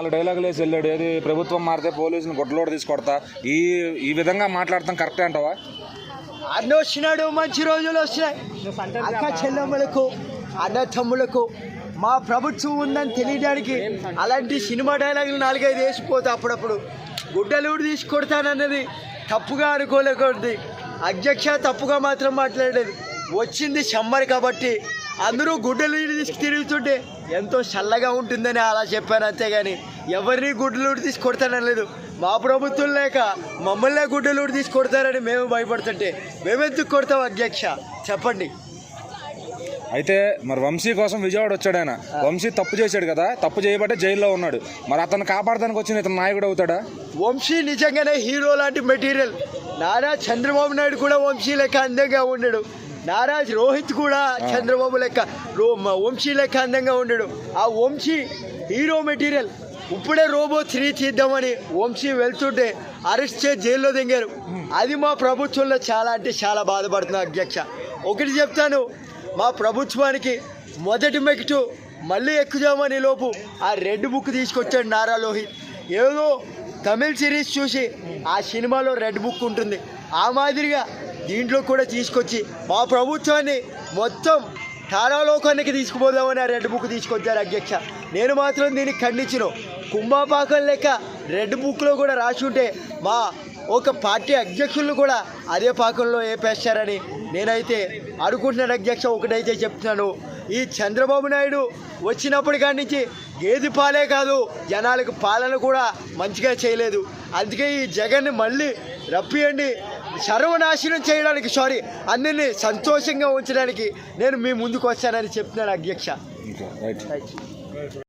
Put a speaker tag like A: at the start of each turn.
A: నాలుగు డైలాగులు వేసి వెళ్ళాడు. ఏది ప్రభుత్వం మారితే పోలీసుని గుడ్డలోడు తీసుకొడతా ఈ ఈ విధంగా మాట్లాడతాం కరెక్టే అంటావా?
B: అన్న వచ్చినాడు మంచి రోజులు వస్తున్నాయి అక్క చెల్లెమ్మలకు అన్న తమ్ములకు మా ప్రభుత్వం ఉందని తెలియడానికి అలాంటి సినిమా డైలాగులు నాలుగైదు వేసిపోతా అప్పుడప్పుడు గుడ్డలూడు తీసుకొడతానన్నది తప్పుగా అనుకోలేకూడదు అధ్యక్ష తప్పుగా మాత్రం మాట్లాడేది వచ్చింది సమ్మర్ కాబట్టి అందరూ గుడ్డలూడు తీసి తిరుగుతుంటే ఎంతో చల్లగా ఉంటుందని అలా చెప్పాను అంతేగాని ఎవరిని గుడ్డలూడు తీసి కొడతానలేదు మా ప్రభుత్వం లేక మమ్మల్నే గుడ్డలూడు తీసి కొడతారని మేము భయపడుతుంటే మేమెందుకు కొడతాం అధ్యక్ష? చెప్పండి.
A: అయితే మరి వంశీ కోసం విజయవాడ వచ్చాడు ఆయన. వంశీ తప్పు చేశాడు కదా తప్పు చేయబట్టే జైల్లో ఉన్నాడు. మరి అతను కాపాడడానికి వచ్చిన ఇతను నాయకుడు అవుతాడా?
B: వంశీ నిజంగానే హీరో లాంటి మెటీరియల్. నారా చంద్రబాబు నాయుడు కూడా వంశీ లెక్క అందంగా ఉండడు. నారా రోహిత్ కూడా చంద్రబాబు లెక్క రో వంశీ లెక్క అందంగా ఉండడు. ఆ వంశీ హీరో మెటీరియల్. ఇప్పుడే రోబో త్రీ తీద్దామని వంశీ వెళ్తుంటే అరెస్ట్ చేసి జైల్లో దిగారు. అది మా ప్రభుత్వంలో చాలా అంటే చాలా బాధపడుతున్నా అధ్యక్ష. ఒకటి చెప్తాను మా ప్రభుత్వానికి మొదటి మెకిటు మళ్ళీ ఎక్కుదామని లోపు ఆ రెడ్ బుక్ తీసుకొచ్చాడు నారా లోహిత్. ఏదో తమిళ్ సిరీస్ చూసి ఆ సినిమాలో రెడ్ బుక్ ఉంటుంది. ఆ మాదిరిగా దీంట్లో కూడా తీసుకొచ్చి మా ప్రభుత్వాన్ని మొత్తం తారాలోకానికి తీసుకుపోదామని ఆ రెడ్ బుక్ తీసుకొచ్చారు అధ్యక్ష. నేను మాత్రం దీనికి ఖండించిన. కుంభపాకం లెక్క రెడ్ బుక్లో కూడా రాసి ఉంటే మా ఒక పార్టీ అధ్యక్షులను కూడా అదే పాకంలో వేపేస్తారని నేనైతే అనుకుంటున్నాను అధ్యక్ష. ఒకటైతే చెప్తున్నాను. ఈ చంద్రబాబు నాయుడు వచ్చినప్పటి కాడి నుంచి గేదె పాలే కాదు జనాలకు పాలన కూడా మంచిగా చేయలేదు. అందుకే ఈ జగన్ని మళ్ళీ రప్పియండి సర్వనాశనం చేయడానికి సారీ అందరినీ సంతోషంగా ఉంచడానికి నేను మీ ముందుకు వచ్చానని చెప్తున్నాను అధ్యక్ష.